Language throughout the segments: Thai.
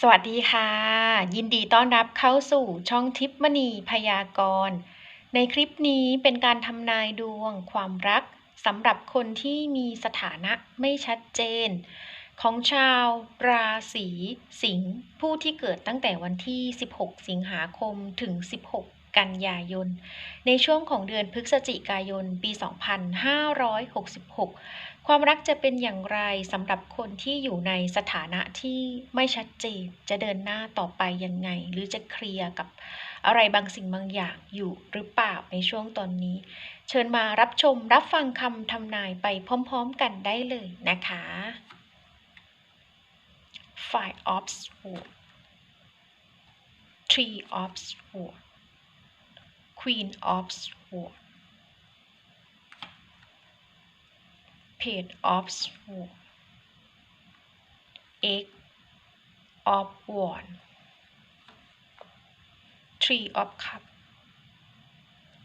สวัสดีค่ะ ยินดีต้อนรับเข้าสู่ช่องทิปมณีพยากรณ์ในคลิปนี้เป็นการทำนายดวงความรักสำหรับคนที่มีสถานะไม่ชัดเจน ของชาวราศีสิงห์ผู้ที่เกิดตั้งแต่วันที่ 16 สิงหาคมถึง 16 กันยายน ในช่วงของเดือนพฤศจิกายนปี 2566 ความรักจะเป็นอย่างไรสำหรับคนที่อยู่ในสถานะที่ไม่ชัดเจน จะเดินหน้าต่อไปยังไง หรือจะเคลียร์กับอะไรบางสิ่งบางอย่างอยู่หรือเปล่าในช่วงตอนนี้ เชิญมารับชมรับฟังคำทำนายไปพร้อมๆกันได้เลยนะคะ Five of Swords Three of Swords Queen of Swords Page of Swords Eight of wand Three of cup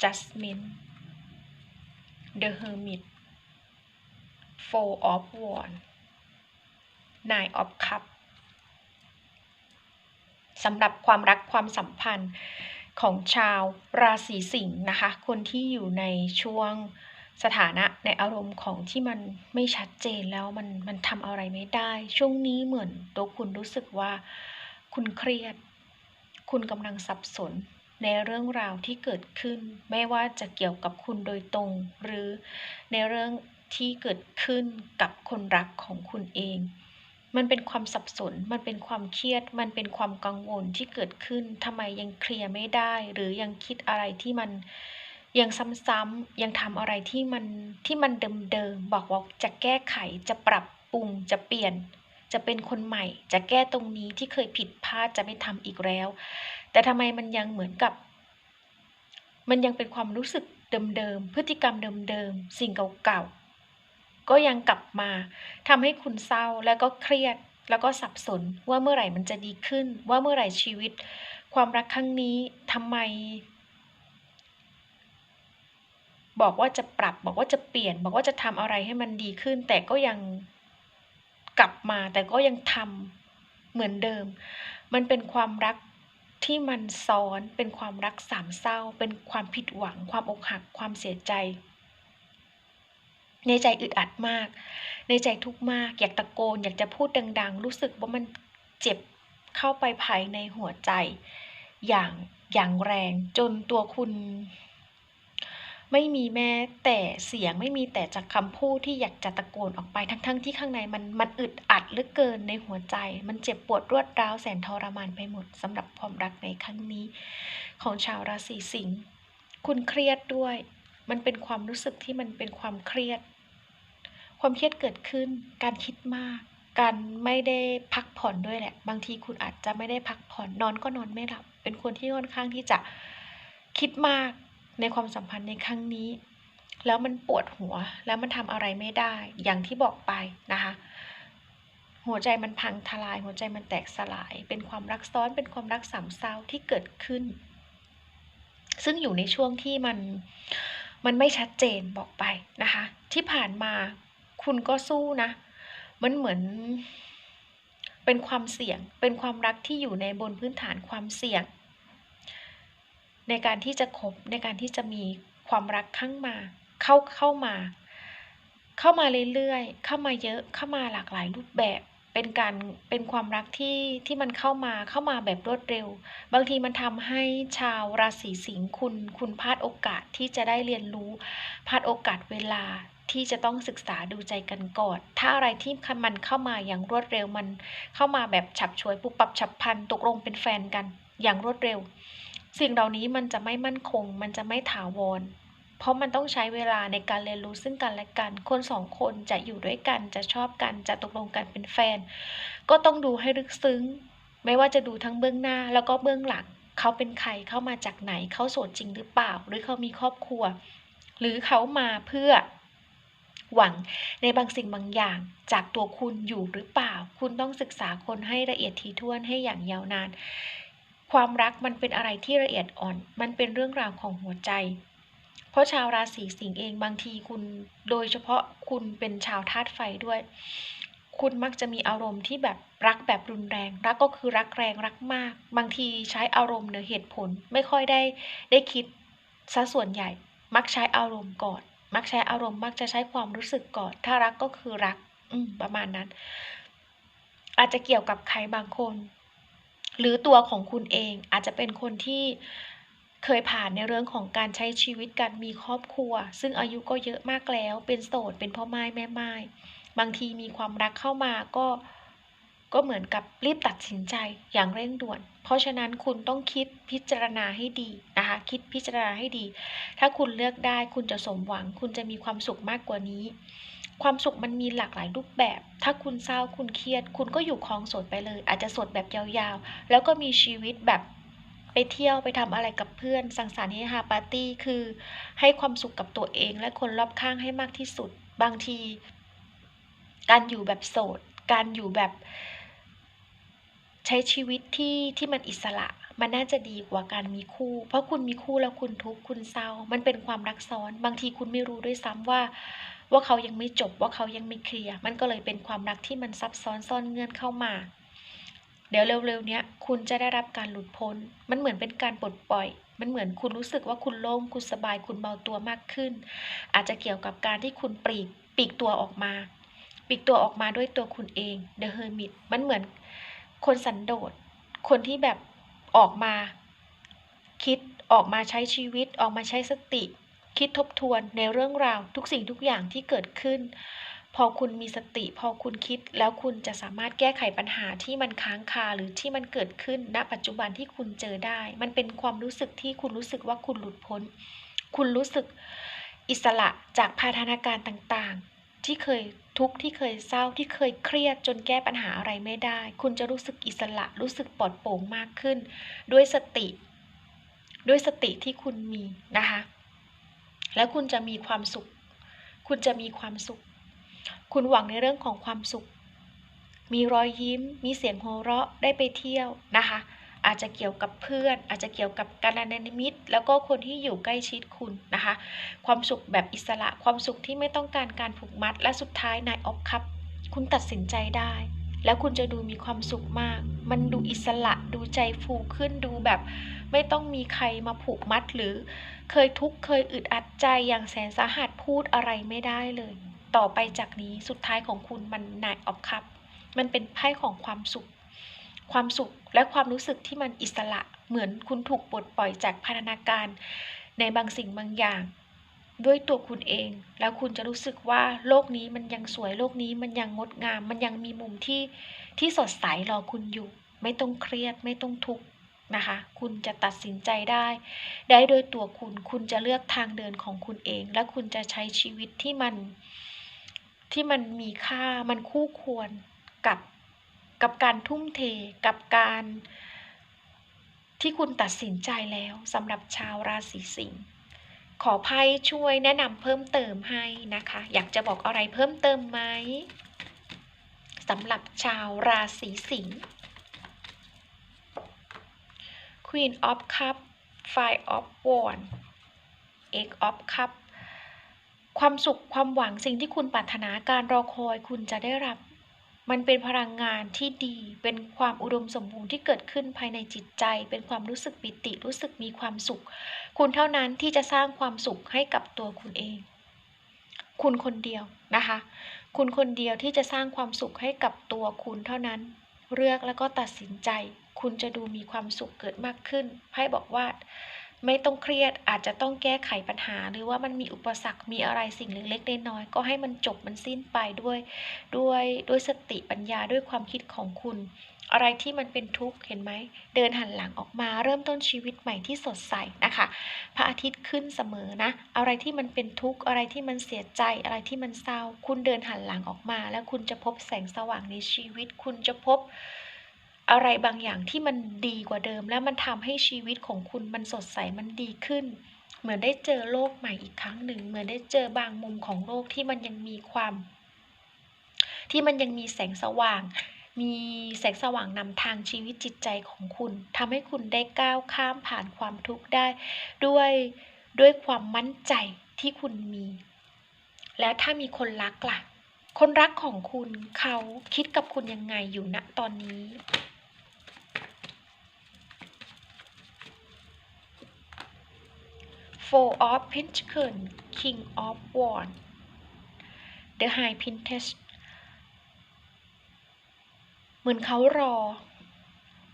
Judgment The Hermit Four of wand Nine of cup สำหรับความรักความสัมพันธ์ของชาวราศีสิงห์นะคะ คนที่อยู่ในช่วง สถานะในอารมณ์ของที่มันไม่ชัดเจนแล้วมันมันทำอะไรไม่ได้ ช่วงนี้เหมือนตัวคุณรู้สึกว่าคุณเครียด คุณกำลังสับสนในเรื่องราวที่เกิดขึ้น ไม่ว่าจะเกี่ยวกับคุณโดยตรง หรือในเรื่องที่เกิดขึ้นกับคนรักของคุณเอง มันเป็นความสับสน มันเป็นความเครียด มันเป็นความกังวลที่เกิดขึ้นทำไมยังเคลียร์ไม่ได้ หรือยังคิดอะไรที่มัน ยังซ้ำๆยังทำอะไรที่มันที่มันเดิมๆบอกว่าจะแก้ไขจะปรับปรุงจะเปลี่ยน จะเป็นคนใหม่ จะแก้ตรงนี้ที่เคยผิดพลาดจะไม่ทำอีกแล้ว แต่ทำไมมันยังเหมือนกับ มันยังเป็นความรู้สึกเดิมๆพฤติกรรมเดิมๆสิ่งเก่าๆก็ยังกลับมาทำให้คุณเศร้าแล้วก็เครียดแล้วก็สับสนว่าเมื่อไหร่มันจะดีขึ้น ว่าเมื่อไหร่ชีวิต ความรักครั้งนี้ทำไม บอกว่าจะปรับ บอกว่าจะเปลี่ยน บอกว่าจะทำอะไรให้มันดีขึ้น แต่ก็ยังกลับมา แต่ก็ยังทำเหมือนเดิม มันเป็นความรักที่มันซ้อนเป็นความรักสามเศร้า เป็นความผิดหวัง ความอกหัก ความเสียใจ ในใจอึดอัดมาก ในใจทุกข์มาก อยากตะโกน อยากจะพูดดัง ๆ รู้สึกว่ามันเจ็บเข้าไปภายในหัวใจ อย่างอย่างแรงจนตัวคุณ ไม่มีแม้แต่เสียงไม่มีแต่จากคำพูดที่อยากจะตะโกนออกไปทั้งๆทที่ข้างในมันมันอึดอัดเหลือเกินในหัวใจ มันเจ็บปวดรวดร้าวแสนทรมานไปหมดสำหรับความรักในครั้งนี้ ของชาวราศีสิงห์คุณเครียดด้วย มันเป็นความรู้สึกที่มันเป็นความเครียด ความเครียดเกิดขึ้น การคิดมาก การไม่ได้พักผ่อนด้วยแหละ บางทีคุณอาจจะไม่ได้พักผ่อนนอนก็นอนไม่หลับ เป็นคนที่ค่อนข้างที่จะคิดมาก ในความสัมพันธ์ในครั้งนี้ แล้วมันปวดหัวแล้วมันทำอะไรไม่ได้ อย่างที่บอกไปนะคะ หัวใจมันพังทลาย หัวใจมันแตกสลาย เป็นความรักซ้อนเป็นความรักสามเศร้าที่เกิดขึ้น ซึ่งอยู่ในช่วงที่มันมันไม่ชัดเจนบอกไปนะคะ ที่ผ่านมาคุณก็สู้นะ มันเหมือนเป็นความเสี่ยง เป็นความรักที่อยู่ในบนพื้นฐานความเสี่ยง ในการที่จะคบในการที่จะมีความรักข้างมาเข้าเข้ามา เข้ามาเรื่อยๆ เข้ามาเยอะเข้ามาหลากหลายรูปแบบ เป็นการเป็นความรักที่ที่มันเข้ามาเข้ามาแบบรวดเร็ว บางทีมันทำให้ชาวราศีสิงห์คุณคุณพลาดโอกาสที่จะได้เรียนรู้พลาดโอกาสเวลาที่จะต้องศึกษาดูใจกันก่อน ถ้าอะไรที่มันเข้ามาอย่างรวดเร็วมันเข้ามาแบบฉับฉวยปุบปับฉับพันตกลงเป็นแฟนกันอย่างรวดเร็ว สิ่งเหล่านี้มันจะไม่มั่นคง มันจะไม่ถาวร เพราะมันต้องใช้เวลาในการเรียนรู้ซึ่งกันและกัน คนสองคนจะอยู่ด้วยกัน จะชอบกัน จะตกลงกันเป็นแฟน ก็ต้องดูให้ลึกซึ้ง ไม่ว่าจะดูทั้งเบื้องหน้าแล้วก็เบื้องหลัง เขาเป็นใคร เข้ามาจากไหน เขาโสดจริงหรือเปล่า หรือเขามีครอบครัว หรือเขามาเพื่อหวังในบางสิ่งบางอย่างจากตัวคุณอยู่หรือเปล่า คุณต้องศึกษาคนให้ละเอียดถี่ถ้วนให้อย่างยาวนาน ความรักมันเป็นอะไรที่ละเอียดอ่อน มันเป็นเรื่องราวของหัวใจ เพราะชาวราศีสิงห์เองบางทีคุณ โดยเฉพาะคุณเป็นชาวธาตุไฟด้วย คุณมักจะมีอารมณ์ที่แบบรักแบบรุนแรง รักก็คือรักแรงรักมาก บางทีใช้อารมณ์เหนือเหตุผล ไม่ค่อยได้ได้คิดซะส่วนใหญ่ มักใช้อารมณ์ก่อน มักใช้อารมณ์ มักจะใช้ความรู้สึกก่อน ถ้ารักก็คือรัก อืประมาณนั้น อาจจะเกี่ยวกับใครบางคน หรือตัวของคุณเองอาจจะเป็นคนที่เคยผ่านในเรื่องของการใช้ชีวิตการมีครอบครัว ซึ่งอายุก็เยอะมากแล้ว เป็นโสดเป็นพ่อไม้แม่ไม้บางทีมีความรักเข้ามาก็ก็เหมือนกับรีบตัดสินใจอย่างเร่งด่วน เพราะฉะนั้นคุณต้องคิดพิจารณาให้ดีนะคะ คิดพิจารณาให้ดี ถ้าคุณเลือกได้คุณจะสมหวัง คุณจะมีความสุขมากกว่านี้ ความสุขมันมีหลากหลายรูปแบบ ถ้าคุณเศร้าคุณเครียด คุณก็อยู่คลองโสดไปเลย อาจจะโสดแบบยาวๆ แล้วก็มีชีวิตแบบไปเที่ยวไปทำอะไรกับเพื่อน สังสรรค์เฮฮาปาร์ตี้คือให้ความสุขกับตัวเองและคนรอบข้างให้มากที่สุด บางที การอยู่แบบโสด การอยู่แบบ ใช้ชีวิตที่ที่มันอิสระ มันน่าจะดีกว่าการมีคู่ เพราะคุณมีคู่แล้วคุณทุกข์คุณเศร้า มันเป็นความรักซ้อน บางทีคุณไม่รู้ด้วยซ้ำว่า ว่าเขายังไม่จบว่าเขายังไม่เคลียร์มันก็เลยเป็นความรักที่มันซับซ้อนซ่อนเงื่อนเข้ามา เดี๋ยวเร็วๆเนี้ยคุณจะได้รับการหลุดพ้น มันเหมือนเป็นการปลดปล่อย มันเหมือนคุณรู้สึกว่าคุณโล่งคุณสบายคุณเบาตัวมากขึ้น อาจจะเกี่ยวกับการที่คุณปลีกปีกตัวออกมาปีกตัวออกมาด้วยตัวคุณเอง The Hermit มันเหมือนคนสันโดษ คนที่แบบออกมาคิดออกมาใช้ชีวิตออกมาใช้สติ คิดทบทวนในเรื่องราวทุกสิ่งทุกอย่างที่เกิดขึ้น พอคุณมีสติ พอคุณคิดแล้วคุณจะสามารถแก้ไขปัญหาที่มันค้างคาหรือที่มันเกิดขึ้นณ ปัจจุบันที่คุณเจอได้ มันเป็นความรู้สึกที่คุณรู้สึกว่าคุณหลุดพ้น คุณรู้สึกอิสระจากพาธนาการต่างๆ ที่เคยทุกข์ที่เคยเศร้าที่เคยเครียดจนแก้ปัญหาอะไรไม่ได้ คุณจะรู้สึกอิสระรู้สึกปลอดโปร่งมากขึ้น ด้วยสติ ด้วยสติที่คุณมีนะคะ แล้วคุณจะมีความสุข คุณจะมีความสุข คุณหวังในเรื่องของความสุข มีรอยยิ้ม มีเสียงโหเราะ ได้ไปเที่ยวนะคะ อาจจะเกี่ยวกับเพื่อน อาจจะเกี่ยวกับการนันมิตร แล้วก็คนที่อยู่ใกล้ชิดคุณนะคะ ความสุขแบบอิสระ ความสุขที่ไม่ต้องการการผูกมัด และสุดท้ายนายออฟครับ คุณตัดสินใจได้ แล้วคุณจะดูมีความสุขมาก มันดูอิสระดูใจฟูขึ้นดูแบบ ไม่ต้องมีใครมาผูกมัดหรือ เคยทุกข์เคยอึดอัดใจอย่างแสนสาหัสพูดอะไรไม่ได้เลย ต่อไปจากนี้สุดท้ายของคุณมันนายออฟคัพมันเป็นไพ่ของความสุข ความสุขและความรู้สึกที่มันอิสระเหมือนคุณถูกปลดปล่อยจากพันธนาการ ในบางสิ่งบางอย่าง ด้วยตัวคุณเอง แล้วคุณจะรู้สึกว่าโลกนี้มันยังสวยโลกนี้มันยังงดงาม มันยังมีมุมที่ที่สดใสรอคุณอยู่ ไม่ต้องเครียดไม่ต้องทุกข์นะคะ คุณจะตัดสินใจได้ ได้โดยตัวคุณ คุณจะเลือกทางเดินของคุณเอง และคุณจะใช้ชีวิตที่มันที่มันมีค่ามันคู่ควรกับกับการทุ่มเทกับการที่คุณตัดสินใจแล้วสำหรับชาวราศีสิงห์ ขอไพ่ช่วยแนะนำเพิ่มเติมให้นะคะ อยากจะบอกอะไรเพิ่มเติมไหมสำหรับชาวราศีสิงห์ Queen of Cup Five of Wands Eight of Cup ความสุขความหวังสิ่งที่คุณปรารถนาการรอคอยคุณจะได้รับ มันเป็นพลังงานที่ดี เป็นความอุดมสมบูรณ์ที่เกิดขึ้นภายในจิตใจ เป็นความรู้สึกปิติ รู้สึกมีความสุข คุณเท่านั้นที่จะสร้างความสุขให้กับตัวคุณเอง คุณคนเดียวนะคะ คุณคนเดียวที่จะสร้างความสุขให้กับตัวคุณเท่านั้น เลือกแล้วก็ตัดสินใจ คุณจะดูมีความสุขเกิดมากขึ้นไพ่บอกว่า ไม่ต้องเครียดอาจจะต้องแก้ไขปัญหา หรือว่ามันมีอุปสรรคมีอะไรสิ่งเล็กๆน้อยๆก็ให้มันจบมันสิ้นไปด้วย ด้วยด้วยสติปัญญาด้วยความคิดของคุณ อะไรที่มันเป็นทุกข์เห็นไหมเดินหันหลังออกมา เริ่มต้นชีวิตใหม่ที่สดใสนะคะ พระอาทิตย์ขึ้นเสมอนะ อะไรที่มันเป็นทุกข์อะไรที่มันเสียใจอะไรที่มันเศร้า คุณเดินหันหลังออกมา แล้วคุณจะพบแสงสว่างในชีวิต คุณจะพบ อะไรบางอย่างที่มันดีกว่าเดิม แล้วมันทำให้ชีวิตของคุณมันสดใสมันดีขึ้น เหมือนได้เจอโลกใหม่อีกครั้งหนึ่ง เหมือนได้เจอบางมุมของโลกที่มันยังมีความ ที่มันยังมีแสงสว่าง มีแสงสว่างนำทางชีวิตจิตใจของคุณทำให้คุณได้ก้าวข้ามผ่านความทุกข์ได้ ด้วยด้วยความมั่นใจที่คุณมี แล้วถ้ามีคนรักล่ะ คนรักของคุณเขาคิดกับคุณยังไงอยู่ณตอนนี้ Four of Pentacles King of Wands The High Priestess เหมือนเขารอ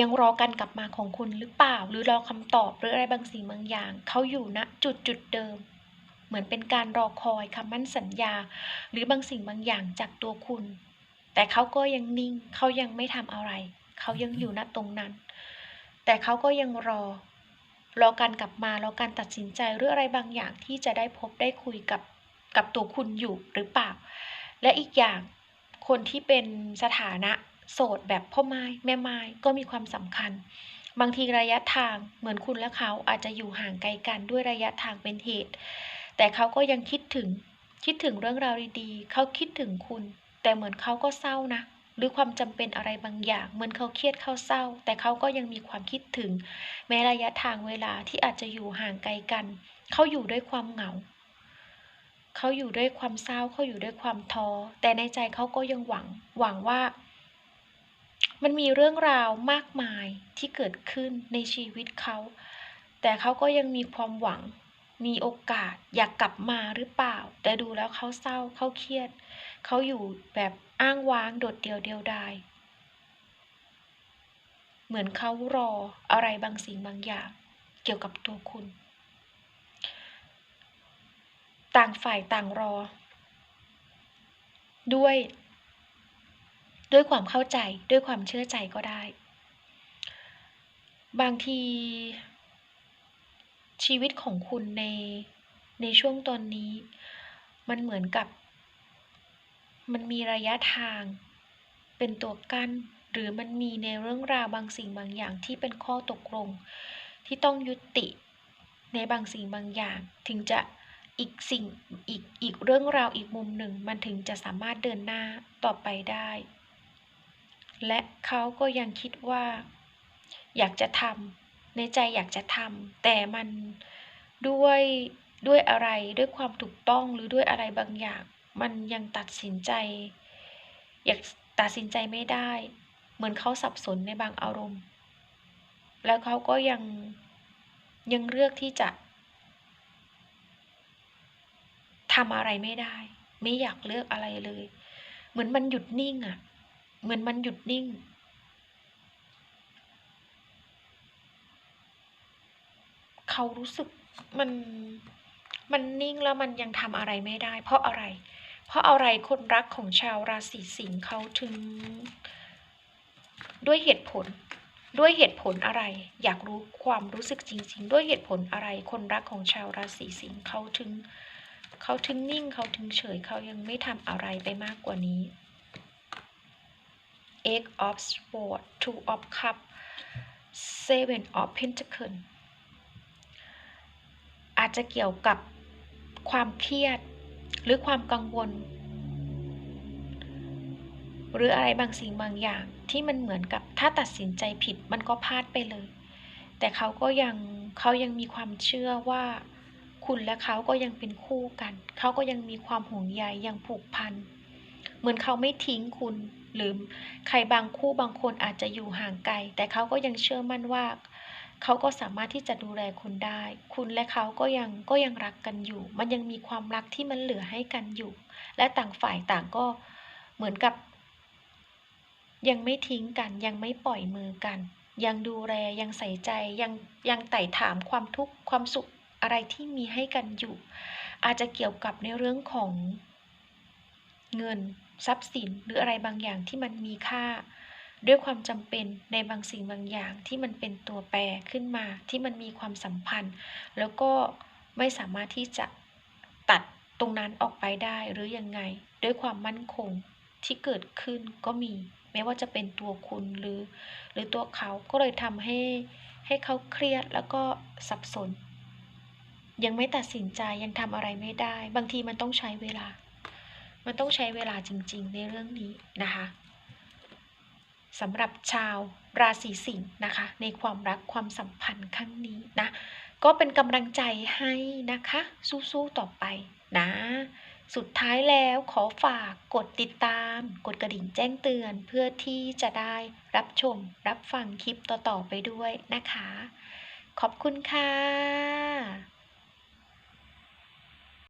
ยังรอการกลับมาของคุณหรือเปล่า หรือรอคำตอบหรืออะไรบางสิ่งบางอย่าง เขาอยู่ณจุดจุดเดิม เหมือนเป็นการรอคอยคำมั่นสัญญา หรือบางสิ่งบางอย่างจากตัวคุณ แต่เขาก็ยังนิ่ง เขายังไม่ทำอะไร เขายังอยู่ณตรงนั้น แต่เขาก็ยังรอ รอการกลับมารอการตัดสินใจหรืออะไรบางอย่างที่จะได้พบได้คุยกับกับตัวคุณอยู่หรือเปล่า และอีกอย่างคนที่เป็นสถานะโสดแบบพ่อไม้แม่ไม้ก็มีความสำคัญ บางทีระยะทางเหมือนคุณและเขาอาจจะอยู่ห่างไกลกันด้วยระยะทางเป็นเหตุ แต่เขาก็ยังคิดถึงคิดถึงเรื่องราวดีๆ เขาคิดถึงคุณ แต่เหมือนเขาก็เศร้านะ หรือความจำเป็นอะไรบางอย่าง เหมือนเขาเครียดเขาเศร้า แต่เขาก็ยังมีความคิดถึง แม้ระยะทางเวลาที่อาจจะอยู่ห่างไกลกัน เขาอยู่ด้วยความเหงา เขาอยู่ด้วยความเศร้าเขาอยู่ด้วยความท้อแต่ในใจเขาก็ยังหวัง หวังว่า มันมีเรื่องราวมากมายที่เกิดขึ้นในชีวิตเขา แต่เขาก็ยังมีความหวังมีโอกาสอยากกลับมาหรือเปล่า แต่ดูแล้วเขาเศร้าเขาเครียด เขาอยู่แบบ อ้างว้างโดดเดี่ยวเดียวดาย เหมือนเขารออะไรบางสิ่งบางอย่าง เกี่ยวกับตัวคุณ ต่างฝ่ายต่างรอ ด้วย ด้วยความเข้าใจด้วยความเชื่อใจก็ได้ บางที ชีวิตของคุณในในช่วงตอนนี้ มันเหมือนกับ มันมีระยะทาง เป็นตัวกั้น หรือมันมีในเรื่องราวบางสิ่งบางอย่างที่เป็นข้อตกลง ที่ต้องยุติในบางสิ่งบางอย่าง ถึงจะอีกสิ่งอีกอีกเรื่องราวอีกมุมหนึ่ง มันถึงจะสามารถเดินหน้าต่อไปได้ และเขาก็ยังคิดว่า อยากจะทำในใจอยากจะทำแต่มันด้วยด้วยอะไรด้วยความถูกต้องหรือด้วยอะไรบางอย่าง มันยังตัดสินใจ อยากตัดสินใจไม่ได้ เหมือนเขาสับสนในบางอารมณ์ แล้วเขาก็ยังยังเลือกที่จะทำอะไรไม่ได้ ไม่อยากเลือกอะไรเลย เหมือนมันหยุดนิ่งอะ่ะ เหมือนมันหยุดนิ่ง เขารู้สึกมันมันนิ่งแล้วมันยังทำอะไรไม่ได้ เพราะอะไร เพราะอะไรคนรักของชาวราศีสิงห์เขาถึง ด้วยเหตุผล ด้วยเหตุผลอะไร อยากรู้ความรู้สึกจริง ๆ ด้วยเหตุผลอะไรคนรักของชาวราศีสิงห์เขาถึงเขาถึงนิ่งเขาถึงเฉยเขายังไม่ทำอะไรไปมากกว่านี้ Eight of Swords Two of Cups Seven of Pentacles อาจจะเกี่ยวกับความเครียด หรือความกังวล หรืออะไรบางสิ่งบางอย่างที่มันเหมือนกับถ้าตัดสินใจผิดมันก็พลาดไปเลย แต่เขาก็ยังเขายังมีความเชื่อว่าคุณและเขาก็ยังเป็นคู่กัน เขาก็ยังมีความห่วงใยยังผูกพัน เหมือนเขาไม่ทิ้งคุณ หรือใครบางคู่บางคนอาจจะอยู่ห่างไกล แต่เขาก็ยังเชื่อมั่นว่า เขาก็สามารถที่จะดูแลคุณได้ คุณและเขาก็ยังก็ยังรักกันอยู่ มันยังมีความรักที่มันเหลือให้กันอยู่ และต่างฝ่ายต่างก็เหมือนกับ ยังไม่ทิ้งกัน ยังไม่ปล่อยมือกัน ยังดูแลยังใส่ใจยังยังไต่ถามความทุกข์ความสุขอะไรที่มีให้กันอยู่ อาจจะเกี่ยวกับในเรื่องของ เงินทรัพย์สินหรืออะไรบางอย่างที่มันมีค่า ด้วยความจำเป็นในบางสิ่งบางอย่างที่มันเป็นตัวแปรขึ้นมาที่มันมีความสัมพันธ์ แล้วก็ไม่สามารถที่จะตัดตรงนั้นออกไปได้หรือยังไง ด้วยความมั่นคงที่เกิดขึ้นก็มี ไม่ว่าจะเป็นตัวคุณหรือ หรือตัวเขาก็เลยทำให้ให้เขาเครียดแล้วก็สับสน ยังไม่ตัดสินใจยังทำอะไรไม่ได้ บางทีมันต้องใช้เวลา มันต้องใช้เวลาจริง ๆ ในเรื่องนี้นะคะ สำหรับชาวราศีสิงห์นะคะ ในความรักความสัมพันธ์ครั้งนี้นะ ก็เป็นกำลังใจให้นะคะ สู้ๆต่อไปนะ สุดท้ายแล้วขอฝากกดติดตาม กดกระดิ่งแจ้งเตือนเพื่อที่จะได้รับชมรับฟังคลิปต่อๆไปด้วยนะคะ ขอบคุณค่ะ